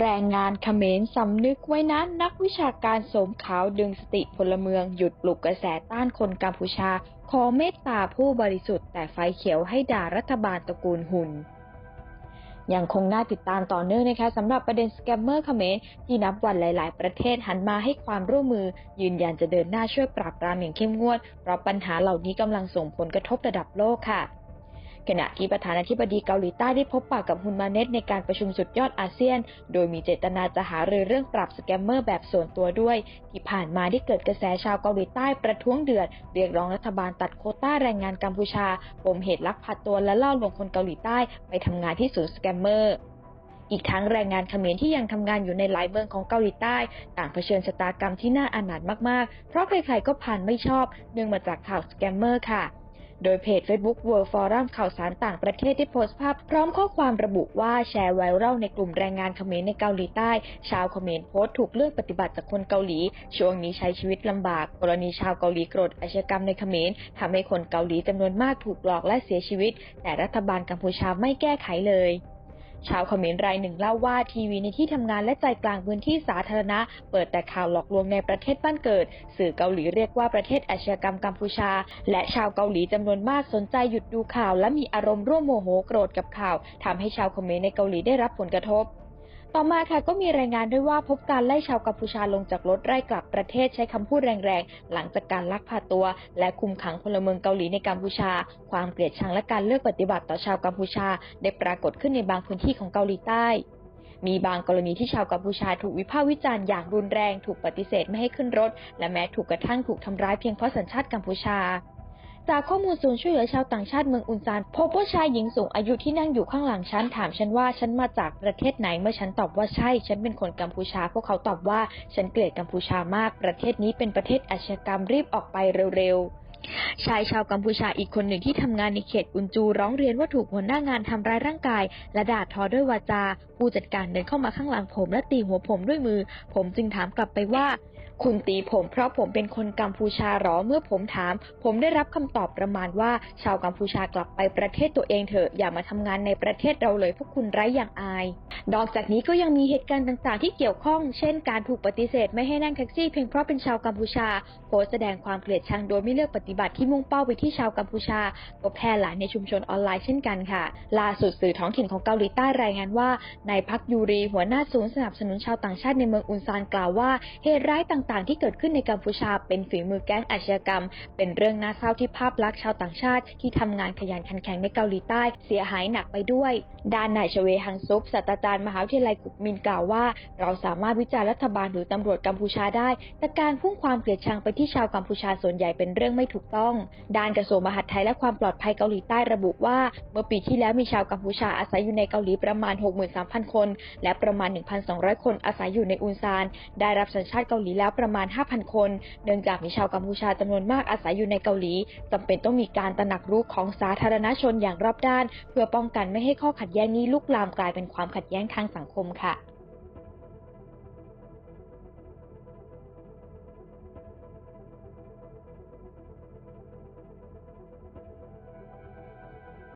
แรงงานเขมรสำนึกไว้นะนักวิชาการสมขาวดึงสติพลเมืองหยุดปลุกกระแสต้านคนกัมพูชา ขอเมตตาผู้บริสุทธิ์แต่ไฟเขียวให้ด่ารัฐบาลตระกูลหุ่นยังคงน่าติดตามต่อเนื่องนะคะสำหรับประเด็นสแกมเมอร์เขมรที่นับวันหลาย ๆ ประเทศหันมาให้ความร่วมมือ ยืนยันจะเดินหน้าช่วยปราบปรามอย่างเข้มงวด เพราะปัญหาเหล่านี้กำลังส่งผลกระทบระดับโลกค่ะ ขณะที่ประธานาธิบดีเกาหลีใต้ได้พบปะกับฮุนมาเนตในการประชุมสุดยอดอาเซียน โดยมีเจตนาจะหารือเรื่องปรับสแกมเมอร์แบบส่วนตัวด้วย ที่ผ่านมาได้เกิดกระแสชาวเกาหลีใต้ประท้วงเดือด เรียกร้องรัฐบาลตัดโคต้าแรงงานกัมพูชาปมเหตุลักพาตัวและล่อลวงคนเกาหลีใต้ไปทำงานที่ศูนย์สแกมเมอร์อีกทั้งแรงงานเขมรที่ยังทำงานอยู่ในหลายเมืองของเกาหลีใต้ ต่างเผชิญชะตากรรมที่น่าอานาถมาก ๆ เพราะใครๆก็ผ่านไม่ชอบ เนื่องมาจากข่าวสแกมเมอร์ค่ะ โดยเพจ Facebook World Forum ข่าวสารต่างประเทศได้โพสต์ภาพ พร้อมข้อความระบุว่าแชร์ไวรัลในกลุ่มแรงงานเขมรในเกาหลีใต้ ชาวเขมรโพสต์ถูกเลือกปฏิบัติจากคนเกาหลี ช่วงนี้ใช้ชีวิตลำบาก กรณีชาวเกาหลีโกรธอาชญากรรมในเขมรทำให้คนเกาหลีจำนวนมากถูกหลอกและเสียชีวิต แต่รัฐบาลกัมพูชาไม่แก้ไขเลย ชาวเขมรรายหนึ่งเล่าว่าทีวีในที่ทำงานและใจกลางพื้นที่สาธารณะ เปิดแต่ข่าวหลอกลวงในประเทศบ้านเกิด สื่อเกาหลีเรียกว่าประเทศอาชญากรรมกัมพูชา และชาวเกาหลีจำนวนมากสนใจหยุดดูข่าว และมีอารมณ์ร่วมโมโหโกรธกับข่าวทำให้ชาวเขมรในเกาหลีได้รับผลกระทบ ต่อมาค่ะก็มีรายงานด้วยว่าพบการไล่ชาวกัมพูชาลงจากรถไล่กลับประเทศใช้คำพูดแรงๆ หลังจากการลักพาตัว และคุมขังพลเมืองเกาหลีในกัมพูชา ความเกลียดชังและการเลือกปฏิบัติต่อชาวกัมพูชา ได้ปรากฏขึ้นในบางพื้นที่ของเกาหลีใต้มีบางกรณีที่ชาวกัมพูชาถูกวิพากษ์วิจารณ์อย่างรุนแรง ถูกปฏิเสธไม่ให้ขึ้นรถ และแม้ถูกกระทั่งถูกทำร้ายเพียงเพราะสัญชาติกัมพูชา จากข้อมูลศูนย์ช่วยเหลือชาวต่างชาติเมืองอุนซานพบว่าชายหญิงสูงอายุที่นั่งอยู่ข้างหลังฉันถามฉันว่าฉันมาจากประเทศไหนเมื่อฉันตอบว่าใช่ ฉันเป็นคนกัมพูชา พวกเขาตอบว่าฉันเกลียดกัมพูชามาก ประเทศนี้เป็นประเทศอาชญากรรมรีบออกไปเร็วๆชายชาวกัมพูชาอีกคนหนึ่งที่ทำงานในเขตอุนจูร้องเรียนว่าถูกหัวหน้างานทำร้ายร่างกาย และด่าทอด้วยวาจา ผู้จัดการเดินเข้ามาข้างหลังผมและตีหัวผมด้วยมือ ผมจึงถามกลับไปว่าคุณตีผมเพราะผมเป็นคนกัมพูชาหรอเมื่อผมถาม ผมได้รับคำตอบประมาณว่า ชาวกัมพูชากลับไปประเทศตัวเองเถอะ อย่ามาทำงานในประเทศเราเลยพวกคุณไร้อย่างอาย นอกจากนี้ก็ยังมีเหตุการณ์ต่างๆ ที่เกี่ยวข้อง เช่น การถูกปฏิเสธไม่ให้นั่งแท็กซี่เพียงเพราะเป็นชาวกัมพูชาโพสแสดงความเกลียดชังโดยไม่เลือกปฏิบัติที่มุ่งเป้าไปที่ชาวกัมพูชาก็แพร่หลายในชุมชนออนไลน์เช่นกันค่ะ ล่าสุดสื่อท้องถิ่นของเกาหลีใต้รายงานว่านายพักยูรีหัวหน้าศูนย์สนับสนุนชาวต่างชาติในเมืองอุนซานกล่าวว่าเหตุร้ายต่างๆ ที่เกิดขึ้นในกัมพูชา เป็นฝีมือแก๊งอาชญากรรม เป็นเรื่องน่าเศร้าที่ภาพลักษณ์ชาวต่างชาติ ที่ทำงานขยันขันแข็งในเกาหลีใต้เสียหายหนักไปด้วย ด้านนายชเวฮังซุปศาสตราจารย์มหาวิทยาลัยกุกมินกล่าวว่า เราสามารถวิจารณ์รัฐบาลหรือตำรวจกัมพูชาได้ แต่การพุ่งความเกลียดชังไปที่ชาวกัมพูชาส่วนใหญ่เป็นเรื่องไม่ถูกต้อง ด้านกระทรวงมหาดไทยและความปลอดภัยเกาหลีใต้ระบุว่า เมื่อปีที่แล้วมีชาวกัมพูชาอาศัยอยู่ในเกาหลีประมาณ 63,000 คน และประมาณ 1,200 คนอาศัยอยู่ในอุนซาน ได้รับสัญชาติเกาหลีแล้วประมาณ 5,000 คน เนื่องจากมีชาวกัมพูชาจำนวนมากอาศัยอยู่ในเกาหลีจำเป็นต้องมีการตระหนักรู้ของสาธารณชนอย่างรอบด้าน เพื่อป้องกันไม่ให้ข้อขัดแย้งนี้ลุกลามกลายเป็นความขัดแย้งทางสังคมค่ะ